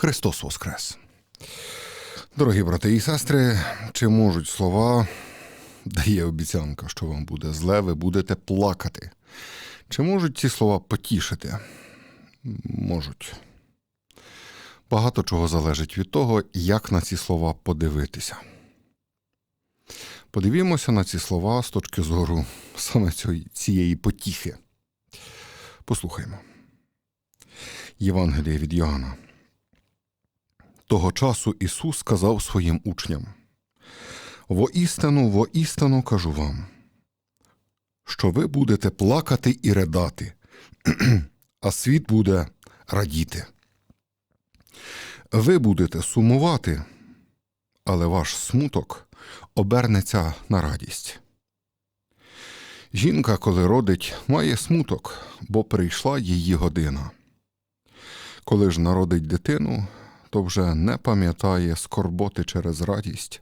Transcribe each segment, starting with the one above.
Христос Воскрес! Дорогі брати і сестри, чи можуть слова, дає обіцянка, що вам буде зле, ви будете плакати. Чи можуть ці слова потішити? Можуть. Багато чого залежить від того, як на ці слова подивитися. Подивімося на ці слова з точки зору саме цієї потіхи. Послухаймо. Євангеліє від Йоанна. Того часу Ісус сказав своїм учням: Воістину, воістину кажу вам, що ви будете плакати і ридати, а світ буде радіти. Ви будете сумувати, але ваш смуток обернеться на радість. Жінка, коли родить, має смуток, бо прийшла її година. Коли ж народить дитину, то вже не пам'ятає скорботи через радість,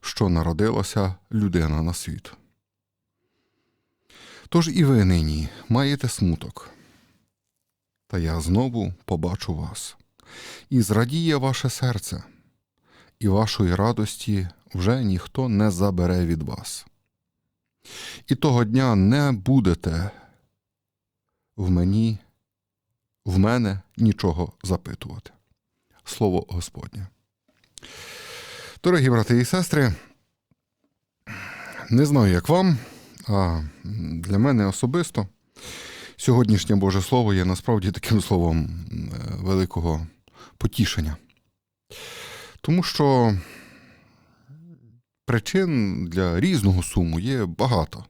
що народилася людина на світ. Тож і ви нині маєте смуток. Та я знову побачу вас, і зрадіє ваше серце, і вашої радості вже ніхто не забере від вас. І того дня не будете в мені, в мене нічого запитувати. Слово Господнє. Дорогі брати і сестри, не знаю, як вам, а для мене особисто сьогоднішнє Боже Слово є насправді таким словом великого потішення. Тому що причин для різного суму є багато.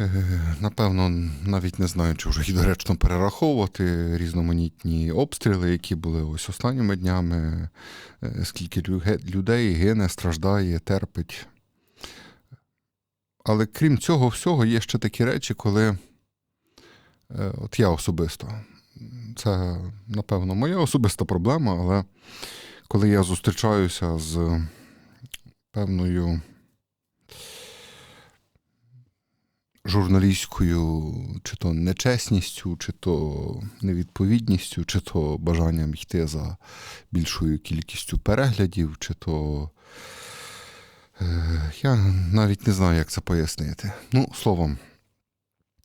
Е, напевно, навіть не знаю, чи вже й доречно перераховувати. Різноманітні обстріли, які були ось останніми днями, е, скільки людей гине, страждає, терпить. Але крім цього всього, є ще такі речі, коли е, от я особисто, це, напевно, моя особиста проблема, але коли я зустрічаюся з певною журналістською, чи то нечесністю, чи то невідповідністю, чи то бажанням йти за більшою кількістю переглядів, чи то. Е, я навіть не знаю, як це пояснити. Ну, словом,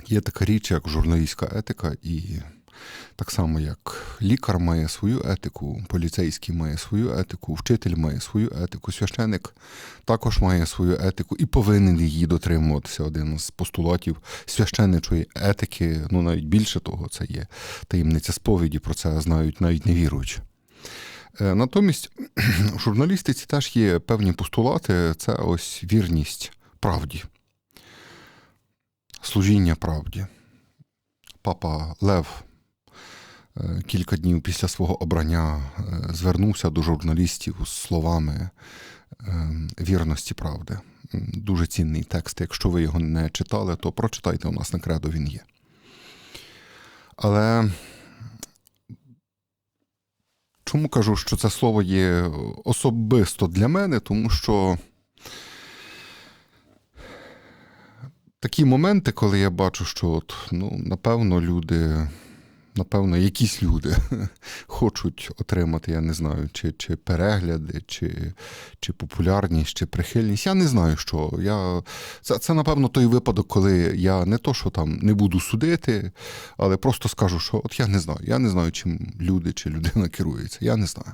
є така річ, як журналістська етика, і так само, як лікар має свою етику, поліцейський має свою етику, вчитель має свою етику, священик також має свою етику і повинен її дотримуватися. Один з постулатів священничої етики, ну навіть більше того, це є таємниця сповіді, про це знають навіть невіруючі. Е, натомість в журналістиці теж є певні постулати, це ось вірність правді, служіння правді. Папа Лев кілька днів після свого обрання е, звернувся до журналістів з словами е, вірності правди. Дуже цінний текст. Якщо ви його не читали, то прочитайте у нас на кредо він є. Але чому кажу, що це слово є особисто для мене, тому що такі моменти, коли я бачу, що от, ну, напевно люди напевно, якісь люди хочуть отримати, я не знаю, чи чи перегляди, чи чи популярність, чи прихильність. Я не знаю, що. Я, Це, це, напевно, той випадок, коли я не то, що там не буду судити, але просто скажу, що от я не знаю. Я не знаю, чим люди чи людина керується. Я не знаю.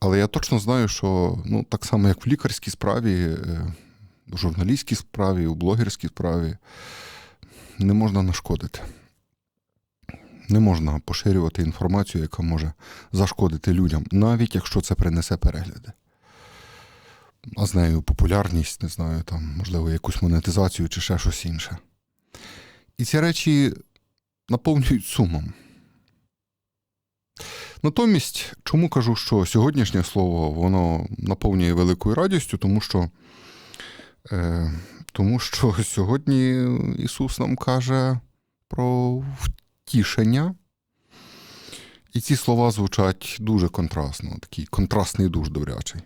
Але я точно знаю, що ну, так само, як в лікарській справі, е, в журналістській справі, у блогерській справі, не можна нашкодити. Не можна поширювати інформацію, яка може зашкодити людям, навіть якщо це принесе перегляди. А з нею популярність, не знаю, там, можливо, якусь монетизацію чи ще щось інше. І ці речі наповнюють сумом. Натомість, чому кажу, що сьогоднішнє слово воно наповнює великою радістю, тому що е, тому що сьогодні Ісус нам каже про тішення. І ці слова звучать дуже контрастно, такий контрастний душ добрячий.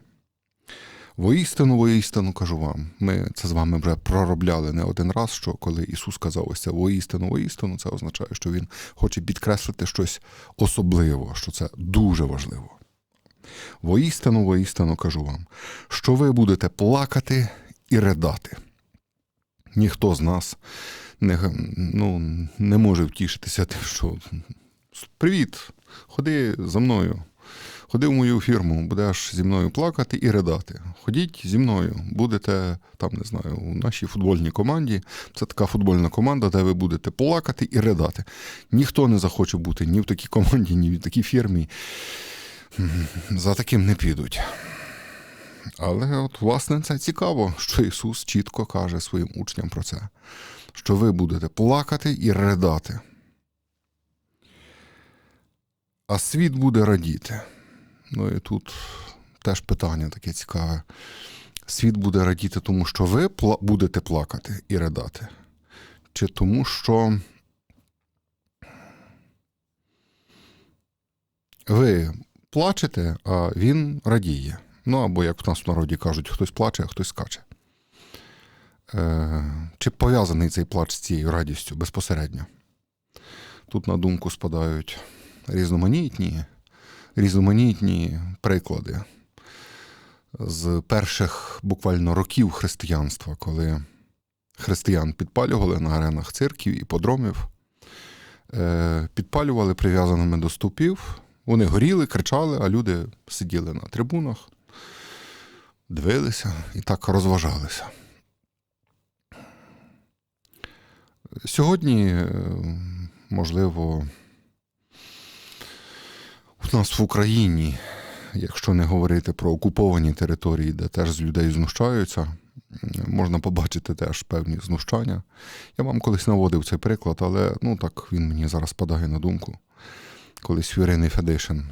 Воістину, воістину кажу вам. Ми це з вами вже проробляли не один раз, що коли Ісус сказав ось це воістину, воістину, це означає, що Він хоче підкреслити щось особливе, що це дуже важливо. Воістину, воістину кажу вам, що ви будете плакати і ридати. Ніхто з нас не, ну, не може втішитися тим, що привіт, ходи за мною. Ходи в мою фірму, будеш зі мною плакати і ридати. Ходіть зі мною, будете там, не знаю, у нашій футбольній команді. Це така футбольна команда, де ви будете плакати і ридати. Ніхто не захоче бути ні в такій команді, ні в такій фірмі. За таким не підуть. Але от, власне, це цікаво, що Ісус чітко каже своїм учням про це, що ви будете плакати і ридати. А світ буде радіти. Ну і тут теж питання таке цікаве. Світ буде радіти, тому що ви будете плакати і ридати? Чи тому, що ви плачете, а він радіє? Ну або, як в нас в народі кажуть, хтось плаче, а хтось скаче. Е, чи пов'язаний цей плач з цією радістю безпосередньо? Тут на думку спадають різноманітні, різноманітні приклади з перших буквально років християнства, коли християн підпалювали на аренах церків і подромів, е, підпалювали прив'язаними до стовпів. Вони горіли, кричали, а люди сиділи на трибунах, дивилися і так розважалися. Сьогодні, е, можливо, у нас в Україні, якщо не говорити про окуповані території, де теж з людей знущаються, можна побачити теж певні знущання. Я вам колись наводив цей приклад, але ну так він мені зараз падає на думку. Колись в Ірини Федишин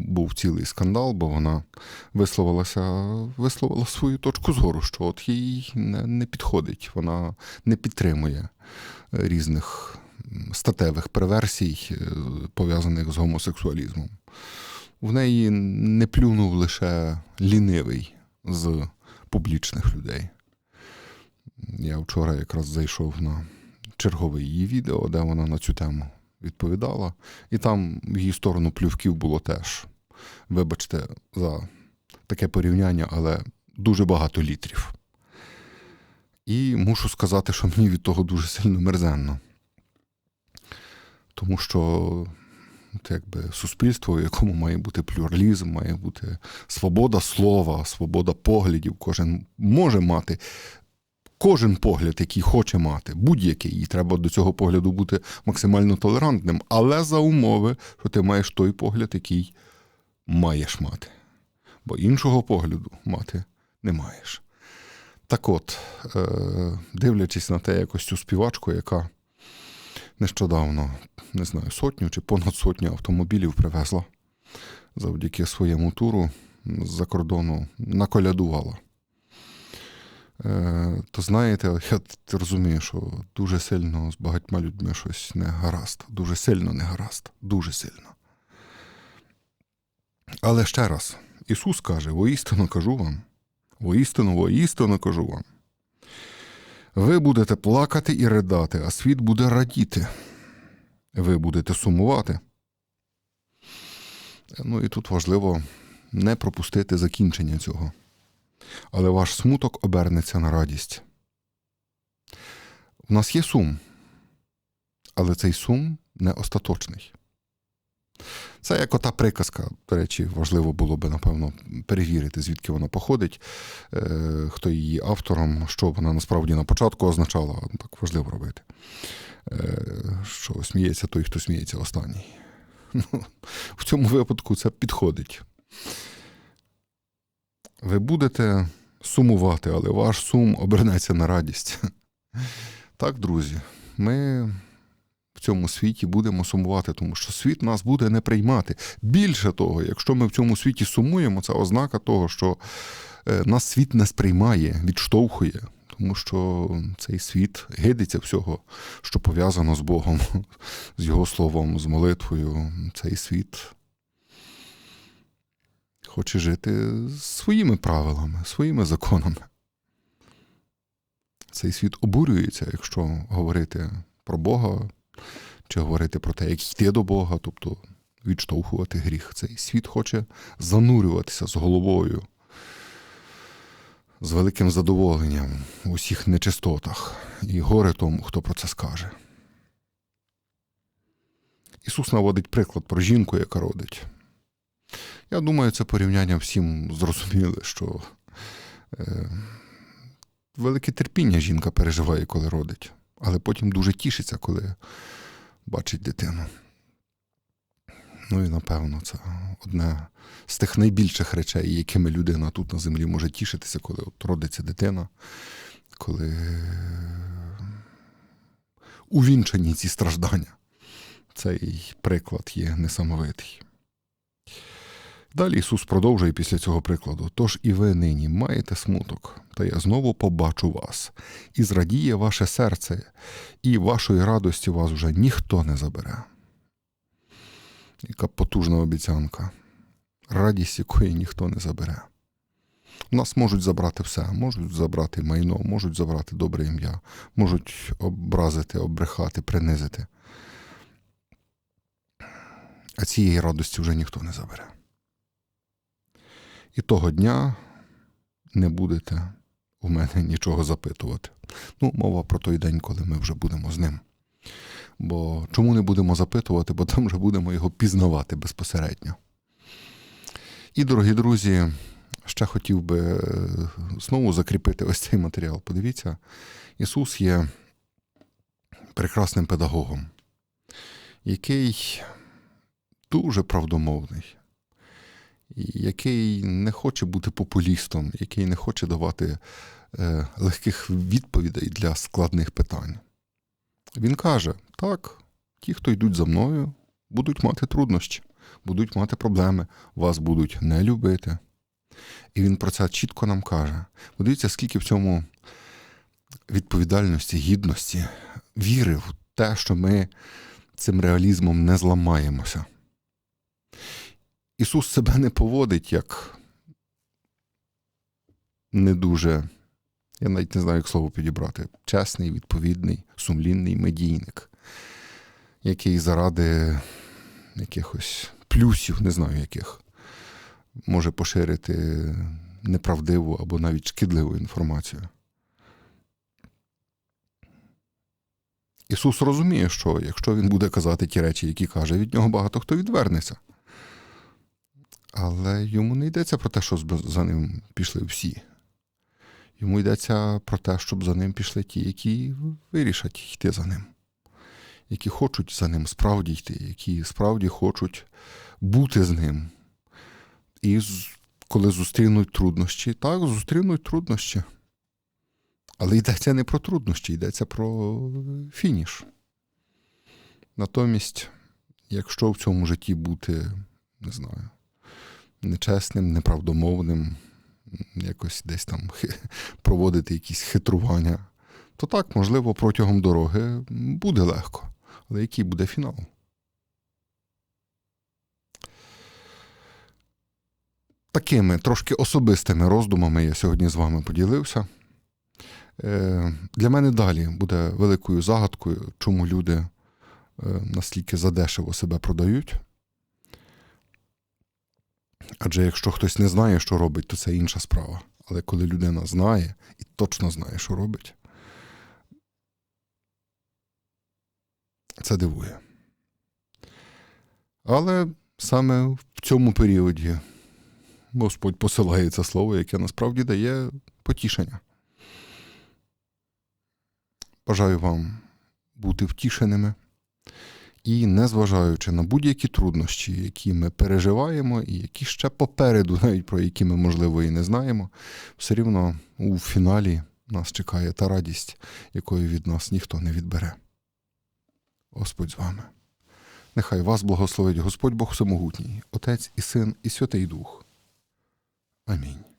був цілий скандал, бо вона висловилася, висловила свою точку зору, що от їй не, підходить, вона не підтримує різних статевих перверсій, е, пов'язаних з гомосексуалізмом. В неї не плюнув лише лінивий з публічних людей. Я вчора якраз зайшов на чергове її відео, де вона на цю тему відповідала, і там в її сторону плювків було теж. Вибачте, за таке порівняння, але дуже багато літрів. І мушу сказати, що мені від того дуже сильно мерзенно. Тому що от якби суспільство, в якому має бути плюралізм, має бути свобода слова, свобода поглядів, кожен може мати. Кожен погляд, який хоче мати, будь-який, і треба до цього погляду бути максимально толерантним, але за умови, що ти маєш той погляд, який маєш мати. Бо іншого погляду мати не маєш. Так от, е, дивлячись на те, якось цю співачку, яка нещодавно, не знаю, сотню чи понад сотню автомобілів привезла завдяки своєму туру з-за кордону, наколядувала. Е, То знаєте, я розумію, що дуже сильно з багатьма людьми щось не гаразд. Дуже сильно не гаразд. Дуже сильно. Але ще раз, Ісус каже: воістину кажу вам, воістину, воістину кажу вам. Ви будете плакати і ридати, а світ буде радіти. Ви будете сумувати. Ну і тут важливо не пропустити закінчення цього. Але ваш смуток обернеться на радість. У нас є сум, але цей сум не остаточний. Це як ота приказка, до речі, важливо було би, напевно, перевірити, звідки вона походить, е, хто її автором, що вона насправді на початку означала, так важливо робити. Е, що сміється той, хто сміється останній. Ну, В цьому випадку це підходить. Ви будете сумувати, але ваш сум обернеться на радість. Так, друзі, ми в цьому світі будемо сумувати, тому що світ нас буде не приймати. Більше того, якщо ми в цьому світі сумуємо, це ознака того, що е, нас світ не сприймає, відштовхує, тому що цей світ гидиться всього, що пов'язано з Богом, з Його словом, з молитвою. Цей світ хоче жити своїми правилами, своїми законами. Цей світ обурюється, якщо говорити про Бога, чи говорити про те, як йти до Бога, тобто відштовхувати гріх. Цей світ хоче занурюватися з головою, з великим задоволенням у всіх нечистотах, і горе тому, хто про це скаже. Ісус наводить приклад про жінку, яка родить. Я думаю, це порівняння всім зрозуміли, що е, велике терпіння жінка переживає, коли родить, але потім дуже тішиться, коли бачить дитину. Ну і напевно, це одне з тих найбільших речей, якими людина тут на землі може тішитися, коли от родиться дитина, коли увінчані ці страждання. Цей приклад є несамовитий. Далі Ісус продовжує після цього прикладу. Тож і ви нині маєте смуток, та я знову побачу вас, і зрадіє ваше серце, і вашої радості вас уже ніхто не забере. Яка потужна обіцянка, радість якої ніхто не забере. У нас можуть забрати все, можуть забрати майно, можуть забрати добре ім'я, можуть образити, обрехати, принизити. А цієї радості вже ніхто не забере. І того дня не будете у мене нічого запитувати. Ну, мова про той день, коли ми вже будемо з ним. Бо чому не будемо запитувати, бо там вже будемо його пізнавати безпосередньо. І, дорогі друзі, ще хотів би е, знову закріпити ось цей матеріал. Подивіться, Ісус є прекрасним педагогом, який дуже правдомовний, який не хоче бути популістом, який не хоче давати е, легких відповідей для складних питань. Він каже: так, ті, хто йдуть за мною, будуть мати труднощі, будуть мати проблеми, вас будуть не любити. І він про це чітко нам каже. Подивіться, скільки в цьому відповідальності, гідності, віри в те, що ми цим реалізмом не зламаємося. Ісус себе не поводить як не дуже, я навіть не знаю, як слово підібрати, чесний, відповідний, сумлінний медійник, який заради якихось плюсів, не знаю яких, може поширити неправдиву або навіть шкідливу інформацію. Ісус розуміє, що якщо Він буде казати ті речі, які каже, від нього багато хто відвернеться. Але йому не йдеться про те, щоб за ним пішли всі. Йому йдеться про те, щоб за ним пішли ті, які вирішать йти за ним, які хочуть за ним справді йти, які справді хочуть бути з ним. І коли зустрінуть труднощі, так, зустрінуть труднощі. Але йдеться не про труднощі, йдеться про фініш. Натомість, якщо в цьому житті бути, не знаю, нечесним, неправдомовним, якось десь там проводити якісь хитрування, то так, можливо, протягом дороги буде легко. Але який буде фінал? Такими трошки особистими роздумами я сьогодні з вами поділився. Е, для мене далі буде великою загадкою, чому люди е, настільки задешево себе продають. Адже якщо хтось не знає, що робить, то це інша справа. Але коли людина знає і точно знає, що робить, це дивує. Але саме в цьому періоді Господь посилає це слово, яке насправді дає потішення. Бажаю вам бути втішеними і, незважаючи на будь-які труднощі, які ми переживаємо, і які ще попереду, навіть про які ми, можливо, і не знаємо, все рівно у фіналі нас чекає та радість, якої від нас ніхто не відбере. Господь з вами. Нехай вас благословить Господь Бог Всемогутній, Отець і Син, і Святий Дух. Амінь.